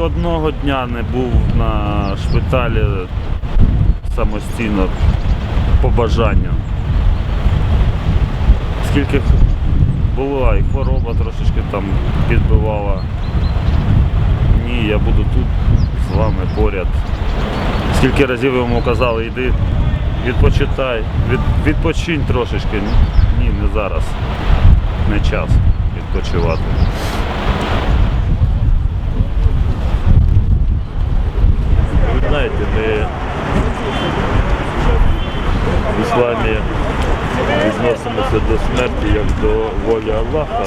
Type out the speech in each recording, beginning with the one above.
одного дня не був на шпиталі самостійно по бажанню. Скільки була і хвороба трошечки там підбивала. Ні, я буду тут з вами поряд. Скільки разів йому казали, йди, відпочитай, від, відпочинь трошечки. Ні, не зараз. Не час відпочивати. Ви знаєте, ми в ісламі відносимося до смерті як до волі Аллаха.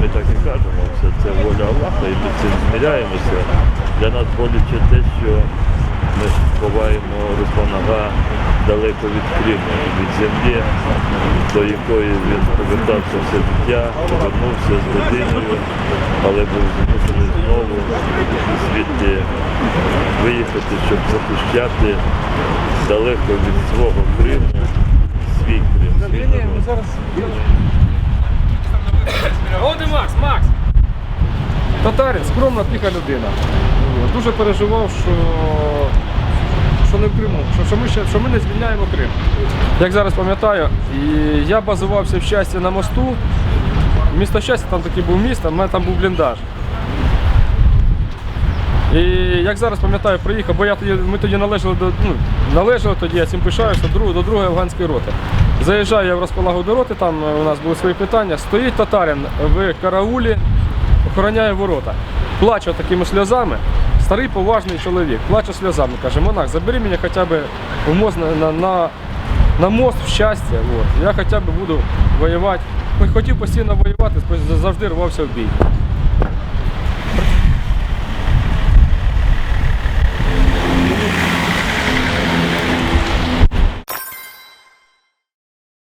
Ми так і кажемо, все це воля Аллаха, і ми цим зміряємося. Для нас боляче те, що ми ховаємо Русланага далеко від Криму, від землі, до якої він повертався все життя, повернувся з родиною, але був змушений знову звідти виїхати, щоб захищати далеко від свого Криму, свій Крим. Годи Макс, Макс! Татарин, скромна, тиха людина. Дуже переживав, що, що не в Криму, що, що, ми ще, що ми не звільняємо Крим. Як зараз пам'ятаю, і я базувався в щасті на мосту. Місто щастя, там такий був міст, а в мене там був бліндаж. І як зараз пам'ятаю, приїхав, бо я тоді, ми тоді належали до ну, належали тоді, я цим пишаюся, до до другої афганської роти. Заїжджаю я в розполагу до роти, там е, у нас були свої питання. Стоїть татарин в караулі, охороняє ворота. Плаче такими сльозами. Старий поважний чоловік, плаче сльозами. Каже, монах, забери мене хоча б в мост на, на, на, на мост в щастя. От. Я хоча б буду воювати. Хотів постійно воювати, завжди рвався в бій.